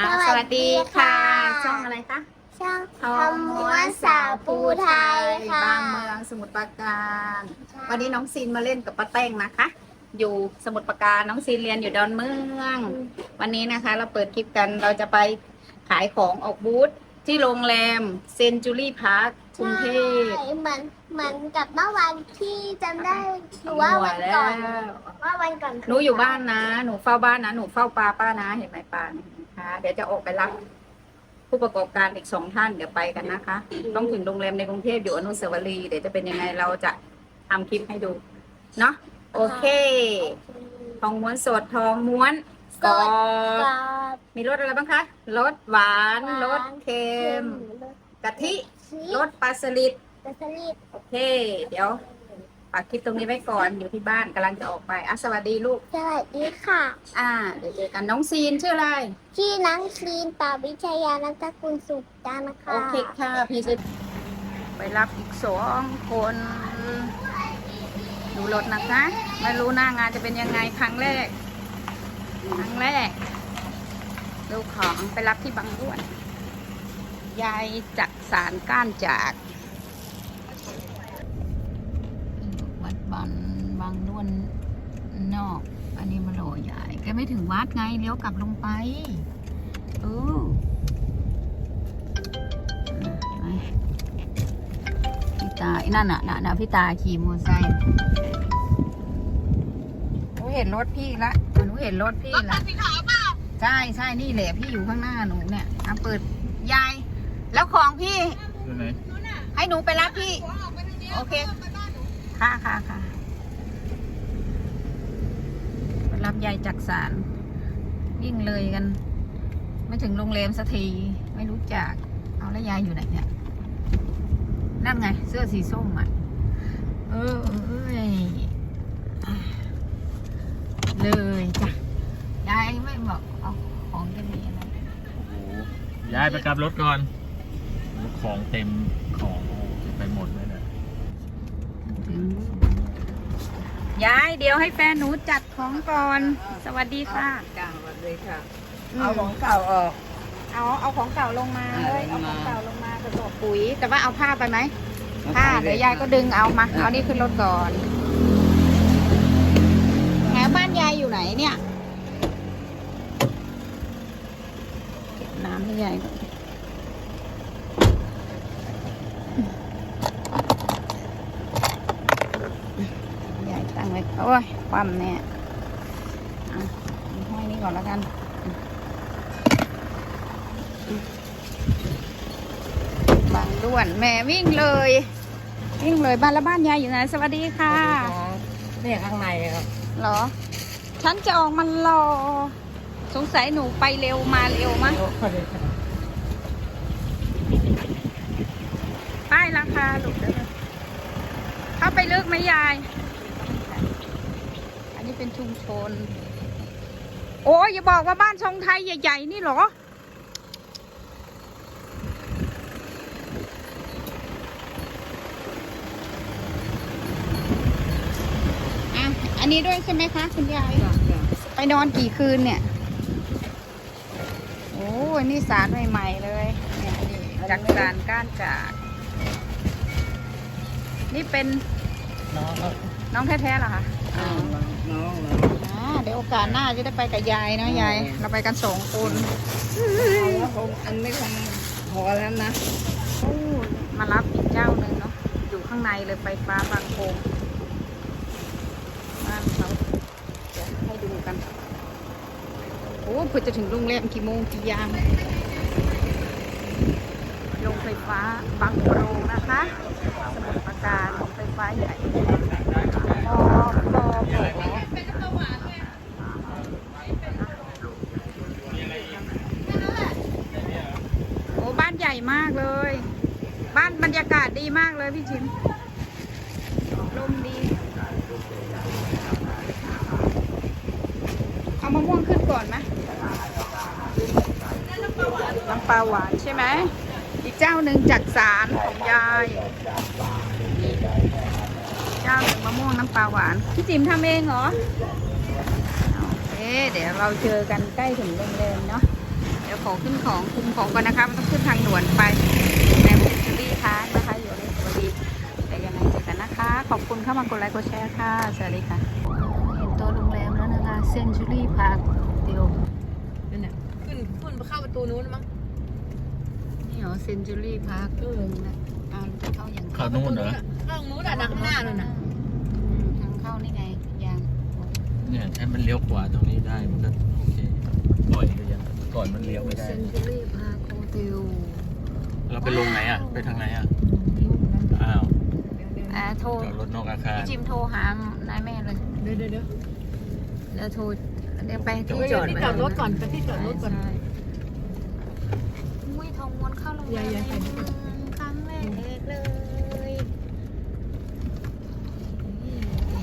อะสสวัวัสสดีดีค่ะค่ะ ช่องอะไรคะช่างทำม้วนสาวปูไทยค่ะ บางเมืองสมุทรปราการ วันนี้น้องซีนมาเล่นกับป้าแต้งนะคะ อยู่สมุทรปราการน้องซีนเรียนอยู่ดอนเมือง วันนี้นะคะ เราเปิดคลิปกันเราจะไปขายของออกบูธที่โรงแรมเซนจูรี่พาร์คกรุงเทพใช่เหมือนเหมือนกับเมื่อวันที่จำได้หรือว่าวันก่อนแล้วว่าวันก่อนหนูอยู่บ้านนะ หนูเฝ้าบ้านนะ หนูเฝ้าปลาป้านะ เห็นไหมปลาเนี่ยนะคะ เดี๋ยวจะออกไปรับผู้ประกอบการอีกสองท่านเดี๋ยวไปกันนะคะ ต้องถึงโรงแรมในกรุงเทพอยู่อนุสาวรีย์เดี๋ยวจะเป็นยังไงเราจะทำคลิปให้ดู เนาะโอเค ทองม้วนสดทองม้วนกรอบกรอบมีรสอะไรบ้างคะรสหวานรสเค็มกะทิรสปลาสลิดปลาสลิด โอเค เดี๋ยว ฝากคลิปตรงนี้ไว้ก่อนอยู่ที่บ้านกำลังจะออกไปอะสวัสดีลูก สวัสดีค่ะ อ่า เดี๋ยวเจอกันน้องซีนชื่ออะไรที่นังคลีนปาวิชยานักกุลสุขจานะคะ โอเคค่ะพี่จะไปรับอีกสองคน ดูรถนะคะ ไม่รู้หน้างานจะเป็นยังไงครั้งแรก ครั้งแรก ดูของไปรับที่บางด้วน ยายจักสารก้านจากวัดบันบางด้วน นอก อันนี้มาโหลใหญ่แกไม่ถึงวัดไงเลี้ยวกลับลงไปเออไปพี่ตาไอ้นั่นน่ะน่ะน่ะพี่ตาขี่มอเตอร์ไซค์หนูเห็นรถพี่ละหนูเห็นรถพี่ละใช่ใช่นี่แหละพี่อยู่ข้างหน้าหนูเนี่ยอะเปิดยาย แล้วของพี่ อยู่ไหน ให้หนูไปรับพี่ โอเค ค่ะค่ะค่ะไป รับยายจักสารวิ่งเลยกัน ไม่ถึงโรงแรมสักทีไม่รู้จัก เอาแล้วยายอยู่ไหนเนี่ยนั่นไง เสื้อสีส้มอะ เออเอ้ยเลยจ้ะยายไม่บอกเอาของจะมีอะไรโอ้โหยายไปกลับรถก่อน ของเต็มของไปหมดเลยนะ ยายเดี๋ยวให้แฟนหนูจัดของก่อน สวัสดีค่ะ จ้าสวัสดีค่ะมเอาของเก่าออก เอาเอาของเก่าลงมาเลยเอาเอาลของงมา เก่าลงมากระสอบปุ๋ย แต่ว่าเอาผ้าไปไหมผ้าเดี๋ยวยายก็ดึงเอามาเอานี่ขึ้นรถก่อนแถวบ้านยายอยู่ไหนเนี่ยเก็บน้ำให้ยายก่อนยายตั้งไว้โอ้ยความเนี่ยอะห้อยนี้ก่อนแล้วกันบางด้วนแม่วิ่งเลย วิ่งเลยบ้านแล้วบ้านยายอยู่ไหนสวัสดีค่ะเนี่ยข้างในครับเหรอ ฉันจะออกมันรอ สงสัยหนูไปเร็วมาเร็วมั้งป้ายราคาหลุดแล้วเข้าไปลึกไหมยายอันนี้ เป็นชุมชน โอ้ยอย่าบอกว่าบ้านทรงไทยใหญ่ ๆ นี่หรอ อะ อันนี้ด้วยใช่ไหมคะ คุณยาย ไปนอนกี่คืนเนี่ย โอ้ยนี่สารใหม่ ๆ เลยเนี่ยนี่จากสารก้านจาก นี่เป็นน้องครับ น้องแท้ๆเหรอคะน้องน้องน้องอ่าเดี๋ยวโอกาสหน้าจะได้ไปกับยายนะยาย เราไปกันสองคนเอาแล้วคงอันไม่คงพอแล้วนะ โอ้มารับอีกเจ้าหนึ่งเนาะอยู่ข้างในเลยไฟฟ้าบางโพงบ้านเขาเดี๋ยวให้ดูกัน โอ้เพื่อจะถึงโรงแรมกี่โมงกี่ยามโรงไฟฟ้าบางโปรงนะคะสมุทรปราการโรงไฟฟ้าใหญ่ปอปอปอโอ้บ้านใหญ่มากเลย บ้านบรรยากาศ ลยพี่ชิมลมดีเอามะม่วงขึ้นก่อนไหมน้ำปลาหวานใช่ไหมอีกเจ้าหนึ่งจากสารของยายเจ้าหนึ่งมะม่วงน้ำปลาหวานพี่จิมทำเองเหรอโอเคเดี๋ยวเราเจอกันใกล้ถึงโรงแรมเนาะเดี๋ยวขอขึ้นของคุมของก่อนนะคะมันต้องขึ้นทางด่วนไปในเซ็นจูรี่พาร์คนะคะ อยู่ในสวัสดีแต่ยังไงเจอกันนะคะ ขอบคุณเข้ามากดไลค์กดแชร์ค่ะ สวัสดีค่ะ เห็นตัวโรงแรมแล้วนะคะเซนจูรี่พาร์คเดียวนั่นน่ะขึ้นขึ้นไปเข้าประตูนู้นมั้งนี่เหรอเซนจูรี่พาร์คเออนะอ่าจะเข้าอย่างเข้านู่นเหรอเข้านู้นอะดักข้างหน้านั่นน่ะอืมทางเข้านี่ไงยางเนี่ยถ้ามันเลี้ยวขวาตรงนี้ได้มันก็โอเคปล่อยไปยังก่อนมันเลี้ยวไม่ได้เซนจูรี่พาร์คโฮเทลเราไปลงไหนอะ ไปทางไหนอะอ้าว อ่าโทรจอดรถนอกอาคาร พี่จิมโทรหานายแม่เลยเดี๋ยวเดี๋ยวเดี๋ยวแล้วโทรเดี๋ยวไปที่ไปจอดที่จอดรถก่อนไปที่จอดรถก่อน ใช่มุ้ยทองม้วนเข้าโรงแรอย่ามอย่าในใส่เมืองครั้งแรกเลย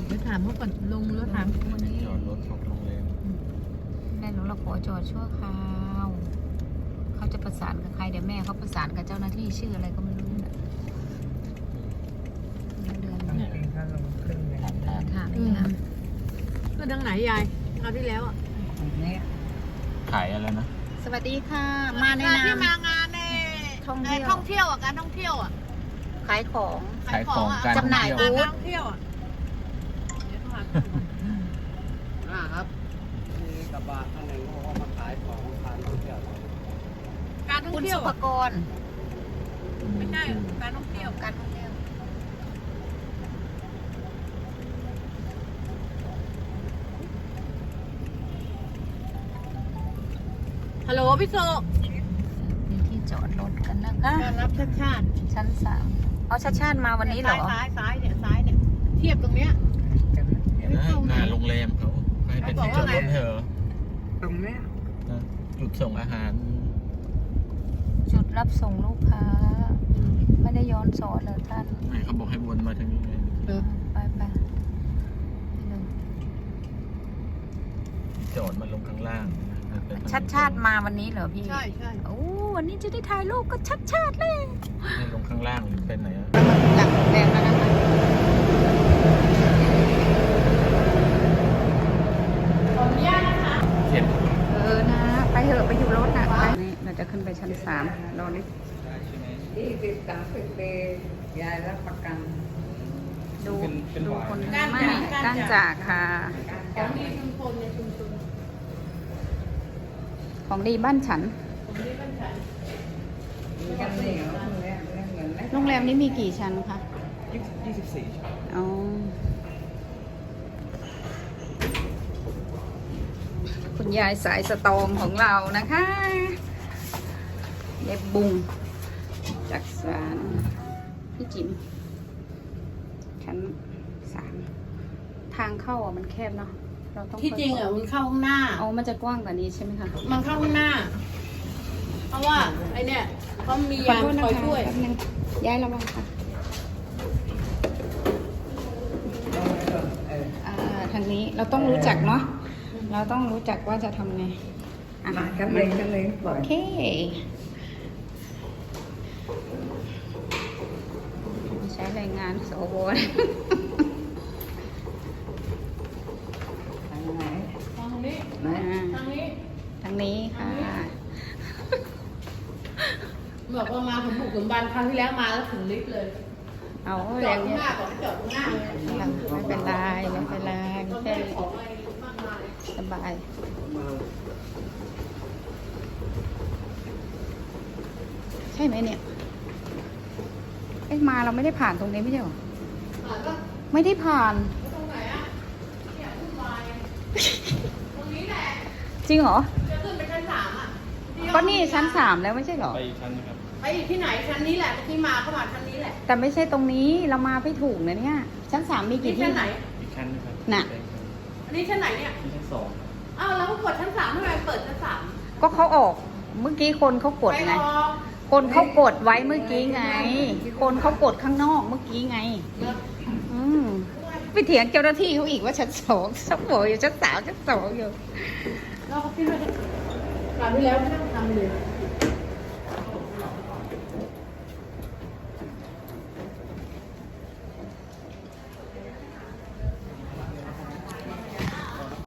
เดี๋ยวถามเขาก่อนลงแล้วถามวันนี้จอดรถของโรงแรมแม่หนูเราขอจอดชั่วคราวเขาจะประสานกับใครเดี๋ยวแม่เขาประสานกับเจ้าหน้าที่ชื่ออะไรก็ไม่รู้ น่ะเดือนเดือนเนี่ยค่ะก็ทางไหนยายคราวที่แล้วอะขายอะไรนะ สวัสดีค่ะ มาในงานาที่มมางานในท่องเที่ยวท่องเที่ยวอะการท่องเที่ยวอะขายของขายของการจำหน่ายท่องงานเที่ยวท่องเที่ยวอะเดี๋ยวโทรหาอ่าครับมีกระบะคันหนึ่งเขาก็มาขายของทานท่องเที่ยวการท่องเที่ยวอะกรไม่ใช่การท่องเที่ยวการท่องเที่ยว ฮัลโหลพี่โซมีที่จอดรถกันนะคะการรับชาติชาติชั้นสามเอาชาติชาติมาวันนี้เหรอซ้ายซ้ายเนี่ยซ้ายเนี่ยเทียบตรงเนี้ยเนี่ยนะหน้าโรงแรมเขาให้เป็นที่จอดรถเหรอตรงนี้นะจุดส่งอาหาร จุดรับส่งลูกค้า ไม่ได้ย้อนสอนเลยท่านไม่เขาบอกให้วนมาทางนี้ไงเออไปไปไปเลยจอดมาลงข้างล่างนะเป็น ชัดชาติมาวันนี้เหรอพี่ใช่ใช่โอ้วันนี้จะได้ถ่ายรูปก็ชัดชาติเลยให้ลงข้างล่างหรือเป็นไหนอะหลังโรงแรมแล้วนะคะเขียนเออนะไปเถอะไปอยู่รถนะไปนี่เราจะขึ้นไปชั้นสามรอนิดยี่สิบสามสิบปียายรับประกันดูดูคนก้านไม่จากก้านจากก้านจากค่ะของดีชุมชนในชุมชน ของดีบ้านฉันของดีบ้านฉันมีกันเหนียวตรงนี้เหมือนไหมโรงแรมนี้มีกี่ชั้นคะยี่สิบสี่ชั้นอ๋อคุณยายสายสตองของเรานะคะยายบุงจากสารพี่จิ๋มชั้นสามทางเข้าอะมันแคบเนาะ เราต้องที่จริงอะมันเข้าข้างหน้า เอามันจะกว้างกว่านี้ใช่ไหมคะมันเข้าข้างหน้า เพราะว่าไอเนี่ยเขามีขอยามโทษนะคอยคะช่วยแป๊บนึงย้ายระวังค่ะอ่าทางนี้เราต้องรู้จักเนาะเราต้องรู้จักว่าจะทำไงอะมากันเลยกันเลยปล่โออยเคใช้แรงงานสว ทางไหน ทางนี้ ไหน อ่า ทางนี้ ทางนี้ค่ะ บอกว่ามาผมบุกสมบันครั้งที่แล้วมาแล้วถึงลิฟต์เลยเอาจแรอดงข้างเนี้ยหน้าบอกให้จอดข้างหน้าเลยไม่เป็นไรไม่เป็นไรต้องแค่ได้ของอะไรมากมายสบายมาใช่ไหมเนี่ยเอ๊ะมาเราไม่ได้ผ่านตรงนี้ไม่ใช่หรอผ่านปะไม่ได้ผ่าน ตรงไหนอะเนี่ยวุ่นวายตรงนี้แหละจริงเหรอจะขึ้นไปชั้นสามอะที่ก็นี่ชั้นสามแล้วไม่ใช่เหรอ ไปอีกชั้นนะครับ ไปอีกที่ไหนชั้นนี้แหละที่มาเข้ามาชั้นนี้แหละแต่ไม่ใช่ตรงนี้เรามาไม่ถูกนะเนี่ย ชั้นสามมีนี่กี่ที่ชั้นไหน อีกชั้นนะครับน่ะ อันนี้ชั้นไหนเนี่ยที่ชั้นสองอ้าวแล้วก็กดชั้นสามทำไมเปิดชั้นสามก็เขาออก เมื่อกี้คนเขากดไปไงรอคนเขากดไว้เมื่อกี้ไง คนเขากดข้างนอกเมื่อกี้ไงอืมไปเถียงเจ้าหน้าที่เขาอีกว่าชั้นสองชั้นบอกอยู่ชั้นสามชั้นสองอยู่ เราก็คิดว่าคราวที่แล้วไม่ต้องทำเลย